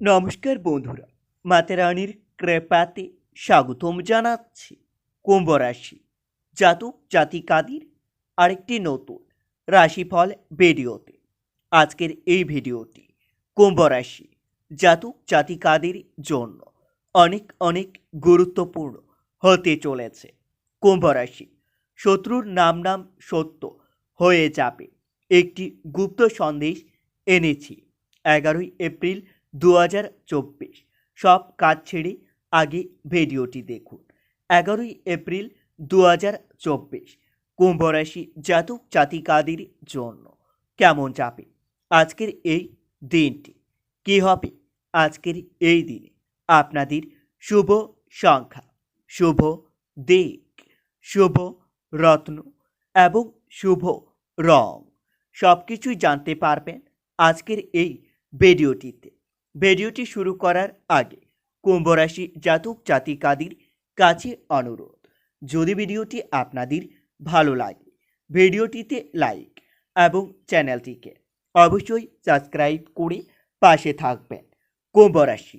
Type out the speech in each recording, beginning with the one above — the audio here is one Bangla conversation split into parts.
নমস্কার বন্ধুরা মাতেরানির কৃপাতে স্বাগতম জানাচ্ছি কুম্ভ রাশি জাতক জাতিকাদের আরেকটি নতুন রাশিফল ভিডিওতে। আজকের এই ভিডিওটি কুম্ভ রাশি জাতক জাতিকাদের জন্য অনেক অনেক গুরুত্বপূর্ণ হতে চলেছে। কুম্ভ রাশি শত্রুর নাম নাম সত্য হয়ে যাবে। একটি গুপ্ত সন্দেশ এনেছি। এগারোই এপ্রিল দু হাজার চব্বিশ। সব কাজ ছেড়ে আগে ভিডিওটি দেখুন। এগারোই এপ্রিল দু হাজার চব্বিশ। কুম্ভ রাশি জাতক জাতিকাদের জন্য কেমন যাবে? আজকের এই দিনটি কী হবে? আজকের এই দিনে আপনাদের শুভ সংখ্যা, শুভ দিক, শুভ রত্ন এবং শুভ রং। সব কিছুই জানতে পারবেন আজকের এই ভিডিওটিতে। ভিডিওটি শুরু করার আগে কুম্ভ রাশি জাতক জাতিকাদের কাছে অনুরোধ, যদি ভিডিওটি আপনাদের ভালো লাগে, ভিডিওটিতে লাইক এবং চ্যানেলটিকে অবশ্যই সাবস্ক্রাইব করে পাশে থাকবেন। কুম্ভ রাশি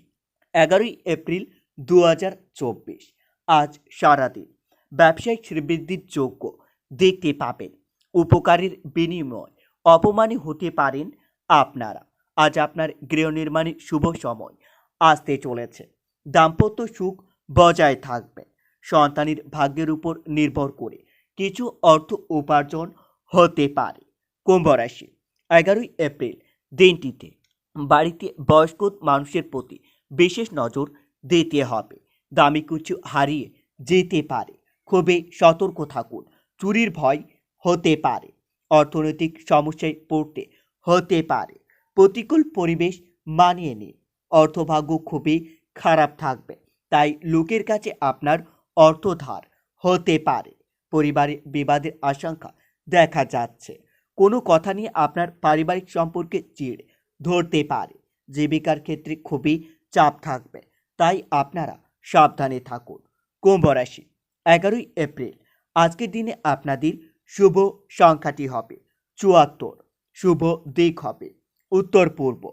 এগারোই এপ্রিল দু হাজার চব্বিশ, আজ সারাদিন ব্যবসায়িক শ্রীবৃদ্ধির যোগ্য দেখতে পাবেন। উপকারের বিনিময় অপমানে হতে পারেন আপনারা। আজ আপনার গৃহ নির্মাণে শুভ সময়। আসতে চলেছে। দাম্পত্য সুখ বজায় থাকবে। সন্তানের ভাগ্যের উপর নির্ভর করে কিছু অর্থ উপার্জন হতে পারে। কুম্ভ রাশি, এগারোই এপ্রিল দিনটিতে বাড়িতে বয়স্ক মানুষের প্রতি বিশেষ নজর দিতে হবে। দামি কিছু হারিয়ে যেতে পারে। খুবই সতর্ক থাকুন। চুরির ভয় হতে পারে। অর্থনৈতিক সমস্যায় পড়তে হতে পারে। প্রতিকূল পরিবেশ মানিয়ে নিন। অর্থভাগ্য খুবই খারাপ থাকবে, তাই লোকের কাছে আপনার অর্থ ধার হতে পারে। পরিবারে বিবাদের আশঙ্কা দেখা যাচ্ছে। কোনো কথা নিয়ে আপনার পারিবারিক সম্পর্কে চিড় ধরতে পারে। জীবিকার ক্ষেত্রে খুবই চাপ থাকবে, তাই আপনারা সাবধানে থাকুন। কুম্ভ রাশি, এগারোই এপ্রিল। আজকের দিনে আপনাদের শুভ সংখ্যাটি হবে চুয়াত্তর। শুভ দিক হবে। উত্তর পূর্ব।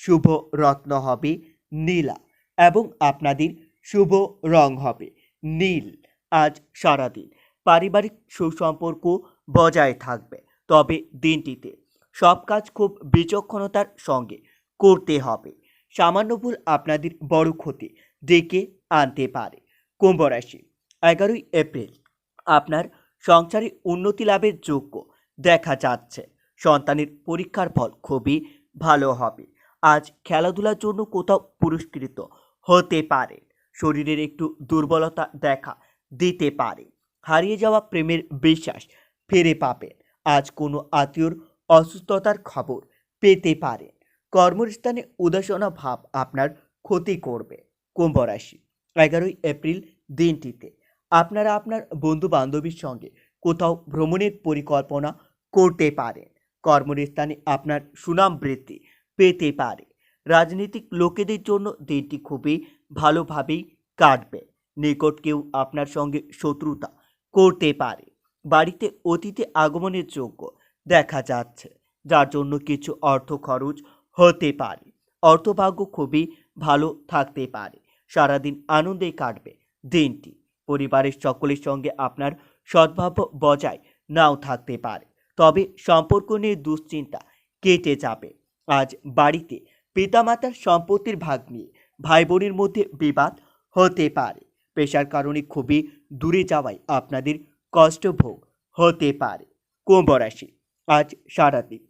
শুভ রত্ন হবে নীলা এবং আপনাদের শুভ রং হবে নীল। আজ সারাদিন পারিবারিক সুসম্পর্ক বজায় থাকবে। তবে দিনটিতে সব কাজ খুব বিচক্ষণতার সঙ্গে করতে হবে। সামান্য ভুল আপনাদের বড় ক্ষতি ডেকে আনতে পারে। কুম্ভ রাশি, এগারোই এপ্রিল। আপনার সংসারে উন্নতি লাভের যোগ্য দেখা যাচ্ছে। সন্তানের পরীক্ষার ফল খুবই ভালো হবে। আজ খেলাধুলার জন্য কোথাও পুরস্কৃত হতে পারে। শরীরের একটু দুর্বলতা দেখা দিতে পারে। হারিয়ে যাওয়া প্রেমের বিশ্বাস ফিরে পাবেন আজ কোনো আত্মীয়র অসুস্থতার খবর পেতে পারেন কর্মস্থানে উদাসনা ভাব আপনার ক্ষতি করবে। কুম্ভ রাশি, এগারোই এপ্রিল দিনটিতে। আপনারা আপনার বন্ধু বান্ধবীর সঙ্গে কোথাও ভ্রমণের পরিকল্পনা করতে পারেন। কর্মস্থানে আপনার সুনাম বৃদ্ধি পেতে পারে। রাজনৈতিক লোকেদের জন্য দিনটি খুবই ভালোভাবেই কাটবে। নিকট কেউ আপনার সঙ্গে শত্রুতা করতে পারে। বাড়িতে অতীতে আগমনের যোগ্য দেখা যাচ্ছে, যার জন্য কিছু অর্থ খরচ হতে পারে। অর্থভাগ্য খুবই ভালো থাকতে পারে। সারাদিন আনন্দে কাটবে দিনটি। পরিবারের সকলের সঙ্গে আপনার সদ্ভাব বজায় নাও থাকতে পারে। তবে সম্পর্ক নিয়ে দুশ্চিন্তা কেটে যাবে। আজ বাড়িতে পিতামাতার সম্পত্তির ভাগ নিয়ে ভাই বোনের মধ্যে বিবাদ হতে পারে। পেশার কারণে খুবই দূরে যাওয়ায় আপনাদের কষ্টভোগ হতে পারে। কুম্ভ রাশি, আজ সারাদিন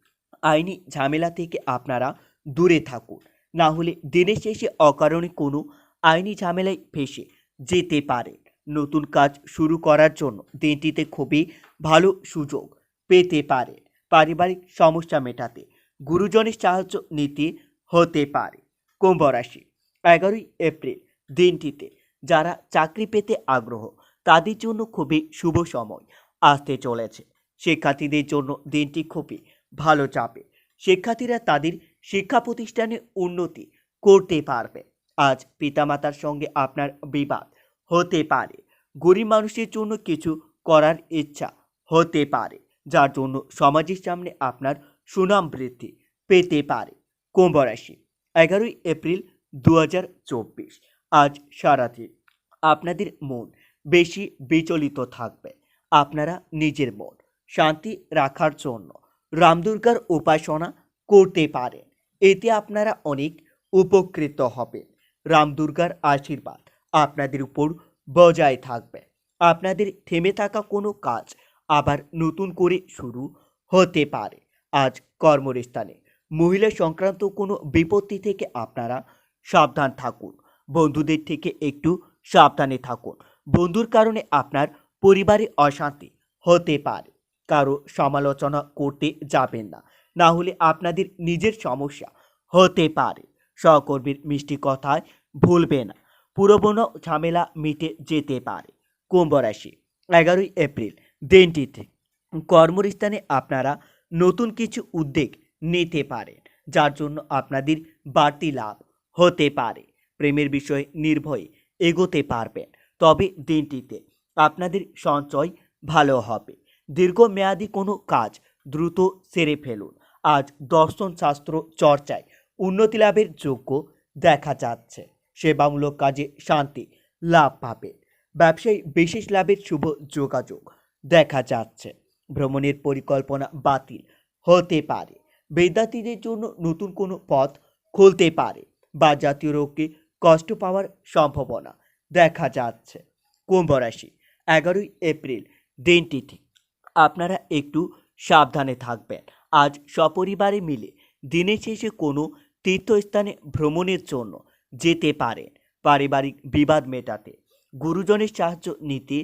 আইনি ঝামেলা থেকে আপনারা দূরে থাকুন। না হলে দিনের শেষে অকারণে কোনো আইনি ঝামেলায় ফেসে যেতে পারে নতুন কাজ শুরু করার জন্য দিনটিতে খুবই ভালো সুযোগ পেতে পারে। পারিবারিক সমস্যা মেটাতে গুরুজনের সাহায্য নিতে হতে পারে। কুম্ভ রাশি, এগারোই এপ্রিল দিনটিতে যারা চাকরি পেতে আগ্রহ, তাদের জন্য খুবই শুভ সময় আসতে চলেছে। শিক্ষার্থীদের জন্য দিনটি খুবই ভালো চাপে শিক্ষার্থীরা তাদের শিক্ষা প্রতিষ্ঠানে উন্নতি করতে পারবে। আজ পিতামাতার সঙ্গে আপনার বিবাদ হতে পারে। গরিব মানুষের জন্য কিছু করার ইচ্ছা হতে পারে। যার জন্য সমাজের সামনে আপনার সুনাম বৃদ্ধি পেতে পারে। কুম্ভ রাশি, এগারোই এপ্রিল দু হাজার চব্বিশ। আজ সারাদিন আপনাদের মন বেশি বিচলিত থাকবে। আপনারা নিজের মন শান্তি রাখার জন্য রামদুর্গার উপাসনা করতে পারেন। এতে আপনারা অনেক উপকৃত হবেন। রামদুর্গার আশীর্বাদ আপনাদের উপর বজায় থাকবে। আপনাদের থেমে থাকা কোনো কাজ আবার নতুন করে শুরু হতে পারে। আজ কর্মস্থানে মহিলা সংক্রান্ত কোনো বিপত্তি থেকে আপনারা সাবধান থাকুন। বন্ধুদের থেকে একটু সাবধানে থাকুন। বন্ধুর কারণে আপনার পরিবারে অশান্তি হতে পারে। কারও সমালোচনা করতে যাবেন না। না হলে আপনাদের নিজের সমস্যা হতে পারে। সহকর্মীর মিষ্টি কথায় ভুলবে না। পুরোনো ঝামেলা মিটে যেতে পারে। কুম্ভ রাশি, এগারোই এপ্রিল। দিনটিতে কর্মস্থানে আপনারা নতুন কিছু উদ্যোগ নিতে পারেন, যার জন্য আপনাদের বাড়তি লাভ হতে পারে। প্রেমের বিষয়ে নির্ভয়ে এগোতে পারবেন। তবে দিনটিতে আপনাদের সঞ্চয় ভালো হবে। দীর্ঘমেয়াদী কোনো কাজ দ্রুত সেরে ফেলুন। আজ দর্শন শাস্ত্র চর্চায় উন্নতি লাভের যোগ্য দেখা যাচ্ছে। সেবামূলক কাজে শান্তি লাভ পাবে ব্যবসায়ী বিশেষ লাভের শুভ যোগাযোগ দেখা যাচ্ছে। ভ্রমণের পরিকল্পনা বাতিল হতে পারে। বিদ্যার্থীদের জন্য নতুন কোনো পথ খুলতে পারে বা জাতীয় রোগকে কষ্ট পাওয়ার সম্ভাবনা দেখা যাচ্ছে। কুম্ভ রাশি, এগারোই এপ্রিল দিনটিতে আপনারা একটু সাবধানে থাকবেন। আজ সপরিবারে মিলে দিনের শেষে কোনো তীর্থস্থানে ভ্রমণের জন্য যেতে পারেন। পারিবারিক বিবাদ মেটাতে গুরুজনের সাহায্য নিতে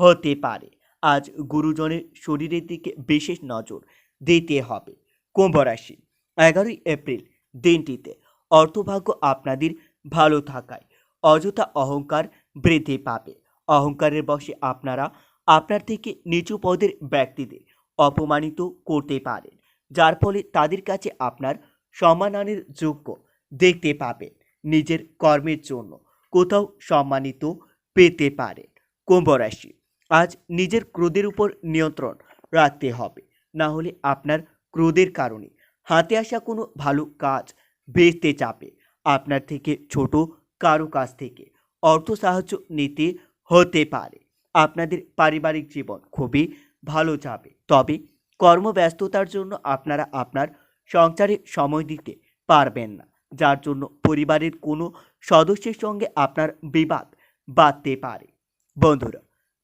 হতে পারে। আজ গুরুজনের শরীরের দিকে বিশেষ নজর দিতে হবে। কুম্ভ রাশি, এগারোই এপ্রিল দিনটিতে অর্থভাগ্য আপনাদের ভালো থাকায় অযথা অহংকার বৃদ্ধি পাবে। অহংকারের বশে আপনারা আপনার থেকে নিচু পদের ব্যক্তিদের অপমানিত করতে পারেন, যার ফলে তাদের কাছে আপনার সম্মাননের যোগ্য দেখতে পাবেন। নিজের কর্মের জন্য কোথাও সম্মানিত পেতে পারেন। কুম্ভ রাশি আজ নিজের ক্রোধের উপর নিয়ন্ত্রণ রাখতে হবে। না হলে আপনার ক্রোধের কারণে হাতে আসা কোনো ভালো কাজ বেচতে চাপে। আপনার থেকে ছোট কারও কাছ থেকে অর্থ সাহায্য নিতে হতে পারে। আপনাদের পারিবারিক জীবন খুবই ভালো যাবে। তবে কর্মব্যস্ততার জন্য আপনারা আপনার সংসারে সময় দিতে পারবেন না, যার জন্য পরিবারের কোনো সদস্যের সঙ্গে আপনার বিবাদ বাড়তে পারে। বন্ধুরা